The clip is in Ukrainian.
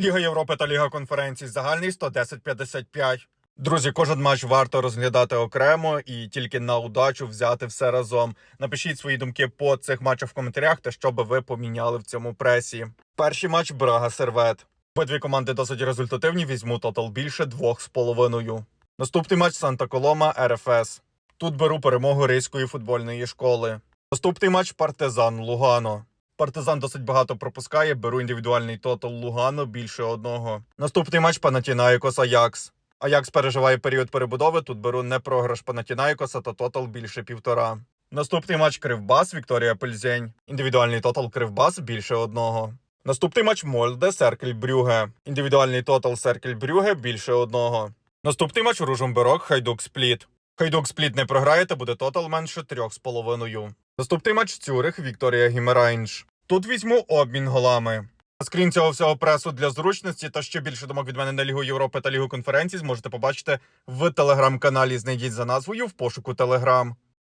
Ліга Європи та Ліга конференцій загальний 110-55. Друзі, кожен матч варто розглядати окремо і тільки на удачу взяти все разом. Напишіть свої думки по цих матчах в коментарях та що би ви поміняли в цьому пресі. Перший матч Брага Сервет. Обидві команди досить результативні. Візьму тотал більше двох з половиною. Наступний матч Санта Колома РФС. Тут беру перемогу Ризької футбольної школи. Наступний матч Партизан Лугано. Партизан досить багато пропускає. Беру індивідуальний тотал Лугано більше одного. Наступний матч Панатінаїкос Аякс. Аякс переживає період перебудови. Тут беру не програш Панатінаїкоса та тотал більше півтора. Наступний матч Кривбас Вікторія Пельзень. Індивідуальний тотал Кривбас більше одного. Наступний матч Мольде Серкель Брюге. Індивідуальний тотал Серкель Брюге більше одного. Наступний матч Ружумберок Хайдук Спліт. Хайдук Спліт не програє та буде тотал менше трьох з половиною. Наступний матч Цюрих Вікторія Гімерайнш. Тут візьму обмін голами. Скрін цього всього пресу для зручності та ще більше думок від мене на Лігу Європи та Лігу конференцій зможете побачити в телеграм-каналі. Знайдіть за назвою в пошуку Телеграм.